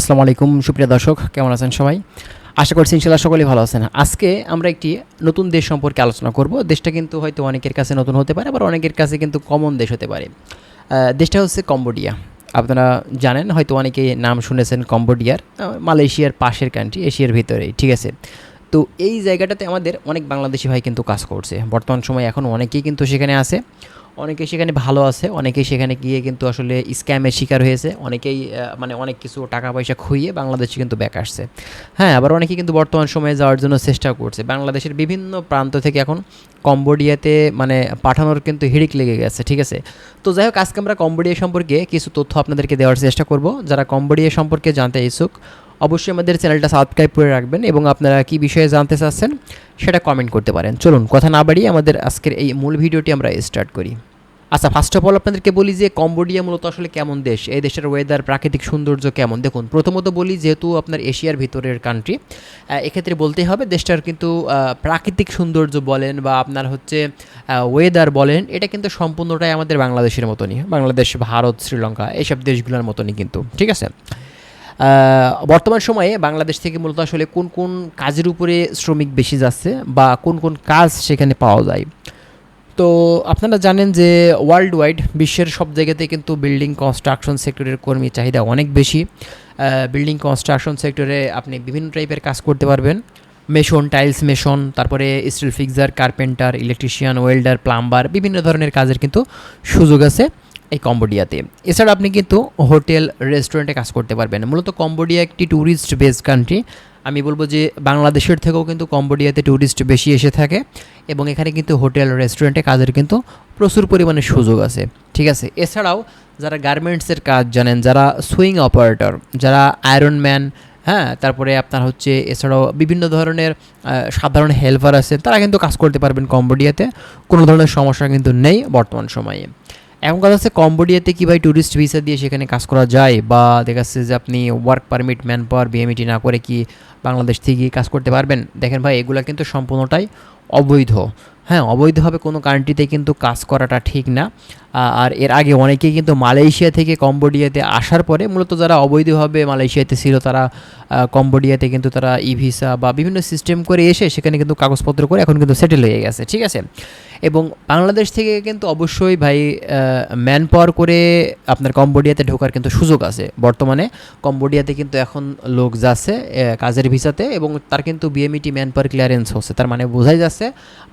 আসসালামু আলাইকুম, সুপ্রিয় দর্শক, কেমন আছেন সবাই? আশা করছি ইনশাল্লাহ সকলেই ভালো আছেন। আজকে আমরা একটি নতুন দেশ সম্পর্কে আলোচনা করব। দেশটা কিন্তু হয়তো অনেকের কাছে নতুন হতে পারে, আবার অনেকের কাছে কিন্তু কমন দেশ হতে পারে। দেশটা হচ্ছে কম্বোডিয়া। আপনারা জানেন, হয়তো অনেকেই নাম শুনেছেন কম্বোডিয়ার মালয়েশিয়ার পাশের কান্ট্রি এশিয়ার ভিতরেই ঠিক আছে? তো এই জায়গাটাতে আমাদের অনেক বাংলাদেশি ভাই কিন্তু কাজ করছে। বর্তমান সময়ে এখন অনেকেই কিন্তু সেখানে আছে। অনেকে সেখানে ভালো আছে, অনেকেই সেখানে গিয়ে কিন্তু আসলে স্ক্যামের শিকার হয়েছে, অনেকেই মানে অনেক কিছু টাকা পয়সা খুইয়ে বাংলাদেশে কিন্তু ব্যাক আসছে। হ্যাঁ আবার অনেকেই কিন্তু বর্তমান সময়ে যাওয়ার জন্য চেষ্টা করছে। বাংলাদেশের বিভিন্ন প্রান্ত থেকে এখন কম্বোডিয়াতে মানে পাঠানোর কিন্তু হিড়িক লেগে গেছে, ঠিক আছে? তো যাই হোক, আজকে আমরা কম্বোডিয়া সম্পর্কে কিছু তথ্য আপনাদেরকে দেওয়ার চেষ্টা করব। যারা কম্বোডিয়া সম্পর্কে জানতে ইচ্ছুক, অবশ্যই আমাদের চ্যানেলটা সাবস্ক্রাইব করে রাখবেন এবং আপনারা কি বিষয়ে জানতে চাচ্ছেন সেটা কমেন্ট করতে পারেন। চলুন, কথা না বাড়িয়ে আমাদের আজকের এই মূল ভিডিওটি আমরা স্টার্ট করি। আচ্ছা ফার্স্ট অফ অল আপনাদেরকে বলি যে কম্বোডিয়া মূলত আসলে কেমন দেশ? এই দেশের ওয়েদার প্রাকৃতিক সৌন্দর্য কেমন? দেখুন, প্রথমত বলি যেহেতু আপনার এশিয়ার ভিতরের কান্ট্রি এক্ষেত্রে বলতেই হবে দেশটার কিন্তু প্রাকৃতিক সৌন্দর্য বলেন বা আপনার হচ্ছে ওয়েদার বলেন, এটা কিন্তু সম্পূর্ণটাই আমাদের বাংলাদেশের মতনই। বাংলাদেশ, ভারত, শ্রীলঙ্কা, এইসব দেশগুলোর মতনই কিন্তু, ঠিক আছে? বর্তমান সময়ে বাংলাদেশ থেকে মূলত আসলে কোন কোন কাজের উপরে শ্রমিক বেশি যাচ্ছে বা কোন কোন কাজ সেখানে পাওয়া যায়? তো আপনারা জানেন যে ওয়ার্ল্ড ওয়াইড বিশ্বের সব জায়গাতে কিন্তু বিল্ডিং কনস্ট্রাকশন সেক্টরের কর্মী চাহিদা অনেক বেশি। বিল্ডিং কনস্ট্রাকশন সেক্টরে আপনি বিভিন্ন টাইপের কাজ করতে পারবেন। মেশন টাইলস মেশন, তারপরে steel fixer carpenter electrician welder plumber বিভিন্ন ধরনের কাজের কিন্তু সুযোগ আছে এই কম্বোডিয়াতে এছাড়া আপনি কিন্তু হোটেল রেস্টুরেন্টে কাজ করতে পারবেন। মূলত কম্বোডিয়া একটি ট্যুরিস্ট বেসড কান্ট্রি আমি বলব যে বাংলাদেশের থেকেও কিন্তু কম্বোডিয়াতে ট্যুরিস্ট বেশি এসে থাকে এবং এখানে কিন্তু হোটেল রেস্টুরেন্টে কাজের কিন্তু প্রচুর পরিমাণে সুযোগ আছে। ঠিক আছে? এছাড়াও যারা গার্মেন্টসের কাজ জানেন, যারা সুইং অপারেটর যারা আয়রন ম্যান হ্যাঁ? তারপরে আপনার হচ্ছে এছাড়াও বিভিন্ন ধরনের সাধারণ হেল্পার আছে, তারা কিন্তু কাজ করতে পারবেন কম্বোডিয়াতে। কোনো ধরনের সমস্যা কিন্তু নেই বর্তমান সময়ে। এখন কথা হচ্ছে কম্বোডিয়াতে কি ভাই ট্যুরিস্ট ভিসা দিয়ে সেখানে কাজ করা যায়? বা দেখা যাচ্ছে যে আপনি work permit manpower BMET না করে কি বাংলাদেশ থেকে কাজ করতে পারবেন? দেখেন ভাই, এগুলো কিন্তু সম্পূর্ণটাই অবৈধ। হ্যাঁ অবৈধভাবে কোনো কান্ট্রিতে কিন্তু কাজ করাটা ঠিক না। আর এর আগে অনেকেই কিন্তু মালয়েশিয়া থেকে কম্বোডিয়াতে আসার পরে মূলত যারা অবৈধভাবে মালয়েশিয়াতে ছিল তারা কম্বোডিয়াতে কিন্তু তারা ই ভিসা বা বিভিন্ন সিস্টেম করে এসে সেখানে কিন্তু কাগজপত্র করে এখন কিন্তু সেটেল হয়ে গেছে, ঠিক আছে? এবং বাংলাদেশ থেকে কিন্তু অবশ্যই ভাই ম্যান পাওয়ার করে আপনার কম্বোডিয়াতে ঢোকার কিন্তু সুযোগ আছে। বর্তমানে কম্বোডিয়াতে কিন্তু এখন লোক যাচ্ছে কাজের ভিসাতে এবং তার কিন্তু বিএমইটি ম্যান পাওয়ার ক্লিয়ারেন্স হচ্ছে। তার মানে বোঝাই যাচ্ছে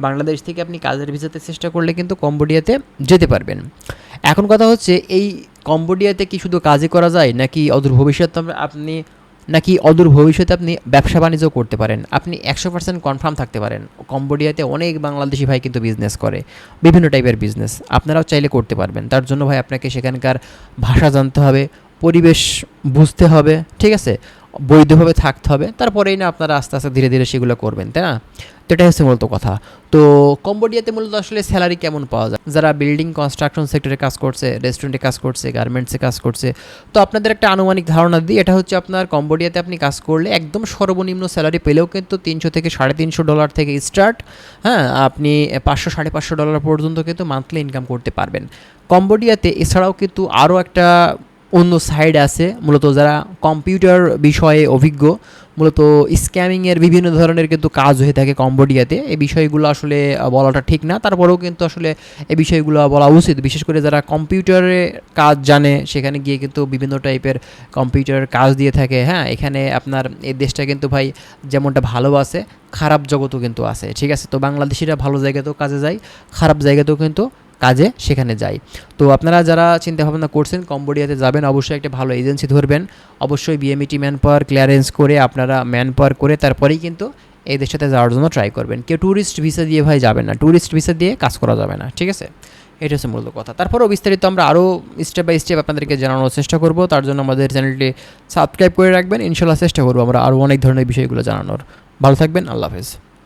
বাংলাদেশ থেকে আপনি কাজের ভিসাতে চেষ্টা করলে কিন্তু কম্বোডিয়াতে যেতে পারবেন। এখন কথা হচ্ছে, এই কম্বোডিয়াতে কি শুধু কাজই করা যায়, নাকি অদূর ভবিষ্যতে আপনি নাকি অদূর ভবিষ্যতে আপনি ব্যবসা বাণিজ্য করতে পারেন? আপনি একশো পার্সেন্ট কনফার্ম থাকতে পারেন। কম্বোডিয়াতে অনেক বাংলাদেশি ভাই কিন্তু বিজনেস করে, বিভিন্ন টাইপের বিজনেস আপনারাও চাইলে করতে পারবেন। তার জন্য ভাই আপনাকে সেখানকার ভাষা জানতে হবে, পরিবেশ বুঝতে হবে, ঠিক আছে? বৈধভাবে থাকতে হবে, তারপরেই না আপনারা আস্তে আস্তে ধীরে ধীরে সেগুলো করবেন, তাই না? তো এটাই হচ্ছে মূলত কথা। তো কম্বোডিয়াতে মূলত আসলে স্যালারি কেমন পাওয়া যায়? যারা বিল্ডিং কনস্ট্রাকশন সেক্টরে কাজ করছে রেস্টুরেন্টে কাজ করছে গার্মেন্টসে কাজ করছে, তো আপনাদের একটা আনুমানিক ধারণা দিই এটা হচ্ছে আপনার কম্বোডিয়াতে আপনি কাজ করলে একদম সর্বনিম্ন স্যালারি পেলেও কিন্তু তিনশো থেকে সাড়ে তিনশো ডলার থেকে স্টার্ট হ্যাঁ আপনি পাঁচশো, সাড়ে পাঁচশো ডলার পর্যন্ত কিন্তু মান্থলি ইনকাম করতে পারবেন। কম্বোডিয়াতে এছাড়াও কিন্তু আরও একটা অন্য সাইড আছে। মূলত যারা কম্পিউটার বিষয়ে অভিজ্ঞ, মূলত স্ক্যামিংয়ের বিভিন্ন ধরনের কিন্তু কাজ হয়ে থাকে কম্বোডিয়াতে। এই বিষয়গুলো আসলে বলাটা ঠিক না। তারপরেও কিন্তু আসলে এই বিষয়গুলো বলা উচিত। বিশেষ করে যারা কম্পিউটারে কাজ জানে, সেখানে গিয়ে কিন্তু বিভিন্ন টাইপের কম্পিউটারের কাজ দিয়ে থাকে। হ্যাঁ এখানে আপনার এই দেশটা কিন্তু ভাই যেমনটা ভালো আছে, খারাপ জগতও কিন্তু আছে। ঠিক আছে? তো বাংলাদেশিরা ভালো জায়গাতেও কাজে যায়, খারাপ জায়গাতেও কিন্তু কাজে সেখানে যায় তো আপনারা যারা চিন্তা ভাবনা করছেন কম্বোডিয়াতে যাবেন, অবশ্যই একটা ভালো এজেন্সি ধরবেন। অবশ্যই বিএমইটি ম্যান পাওয়ার ক্লিয়ারেন্স করে আপনারা ম্যান পাওয়ার করে তারপরেই কিন্তু এই দেশটাতে যাওয়ার জন্য ট্রাই করবেন। কেউ ট্যুরিস্ট ভিসা দিয়ে ভাই যাবেন না। ট্যুরিস্ট ভিসা দিয়ে কাজ করা যাবে না, ঠিক আছে? এটা হচ্ছে মূলত কথা। তারপরেও বিস্তারিত আমরা আরও স্টেপ বাই স্টেপ আপনাদেরকে জানানোর চেষ্টা করব। তার জন্য আমাদের চ্যানেলটি সাবস্ক্রাইব করে রাখবেন। ইনশাল্লাহ চেষ্টা করব আমরা আরও অনেক ধরনের বিষয়গুলো জানানোর। ভালো থাকবেন, আল্লাহ হাফেজ।